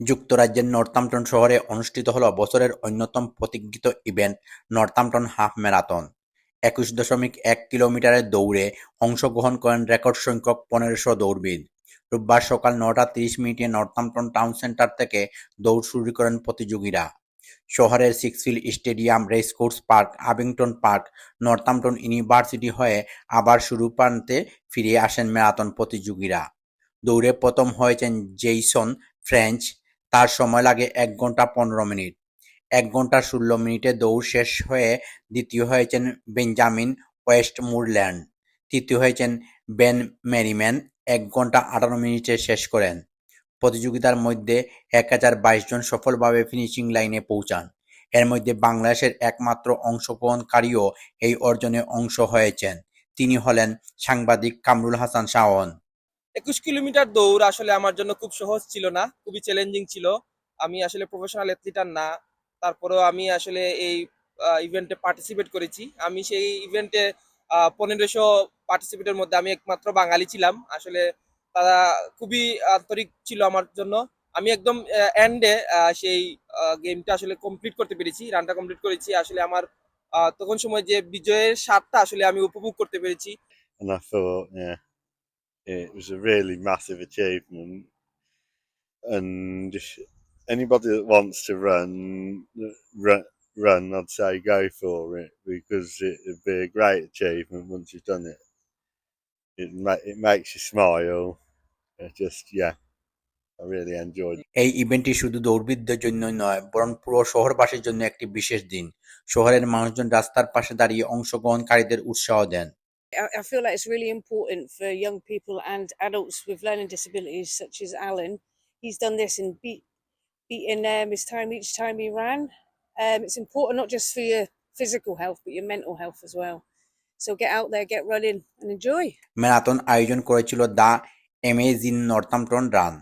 যুক্তরাজ্যের নর্থাম্পটন শহরে অনুষ্ঠিত হল বছরের অন্যতম প্রতীক্ষিত ইভেন্ট নর্থাম্পটন হাফ ম্যারাথন। একুশ দশমিক এক কিলোমিটারের দৌড়ে অংশগ্রহণ করেন রেকর্ড সংখ্যক পনেরোশো দৌড়বিদ। রোববার সকাল নটা তিরিশ মিনিটে নর্থাম্পটন টাউন সেন্টার থেকে দৌড় শুরু করেন প্রতিযোগীরা। শহরের Sixfields stadium, racecourse park, Abington park, Northampton university হয়ে আবার শুরু প্রান্তে ফিরে আসেন ম্যারাথন প্রতিযোগীরা। দৌড়ে প্রথম হয়েছেন জেইসন ফ্রেঞ্চ, তার সময় লাগে এক ঘণ্টা পনেরো মিনিট। এক ঘণ্টা ষোলো মিনিটে দৌড় শেষ হয়ে দ্বিতীয় হয়েছেন বেঞ্জামিন ওয়েস্ট ওয়েস্টমোরল্যান্ড, তৃতীয় হয়েছেন বেন মেরিম্যান এক ঘণ্টা আঠারো মিনিটে শেষ করেন। প্রতিযোগিতার মধ্যে এক হাজার বাইশ জন সফলভাবে ফিনিশিং লাইনে পৌঁছান। এর মধ্যে বাংলাদেশের একমাত্র অংশগ্রহণকারীও এই অর্জনে অংশ হয়েছেন। তিনি হলেন সাংবাদিক কামরুল হাসান শাওন। একুশ কিলোমিটার দৌড় আসলে আমার জন্য খুব সহজ ছিল না খুবই চ্যালেঞ্জিং ছিল। আমি আসলে প্রফেশনাল অ্যাথলিটার না। তারপরেও আমি আসলে এই ইভেন্টে পার্টিসিপেট করেছি। আমি সেই ইভেন্টে পনেরোশো পার্টিসিপেটের মধ্যে আমি একমাত্র বাঙালি ছিলাম। আসলে তারা খুবই আন্তরিক ছিল আমার জন্য। আমি একদম এন্ডে সেই গেমটা আসলে কমপ্লিট করতে পেরেছি রানটা কমপ্লিট করেছি। আসলে আমার তখন সময় যে বিজয়ের স্বাদটা আসলে আমি উপভোগ করতে পেরেছি। thought, yeah, it was a really massive achievement. And if anybody that wants to run, run, run, I'd say go for it because it'd be a great achievement once you've done it. It ma- it makes you smile. It just yeah, I really enjoyed. it. এই ইভেন্টটি শুধু দৌড়বিদদের জন্য নয় বরং পুরো শহরবাসীর জন্য একটি বিশেষ দিন। শহরের মানুষজন রাস্তার পাশে দাঁড়িয়ে অংশগ্রহণকারীদের উৎসাহ দেন। I I feel like it's really important for young people and adults with learning disabilities, such as Alan. He's done this and beat beating um, his time each time he ran. Um, it's important not just for your physical health, but your mental health as well. So get out there, get running, and enjoy. Marathon আয়োজন করেছিল the amazing Northampton run.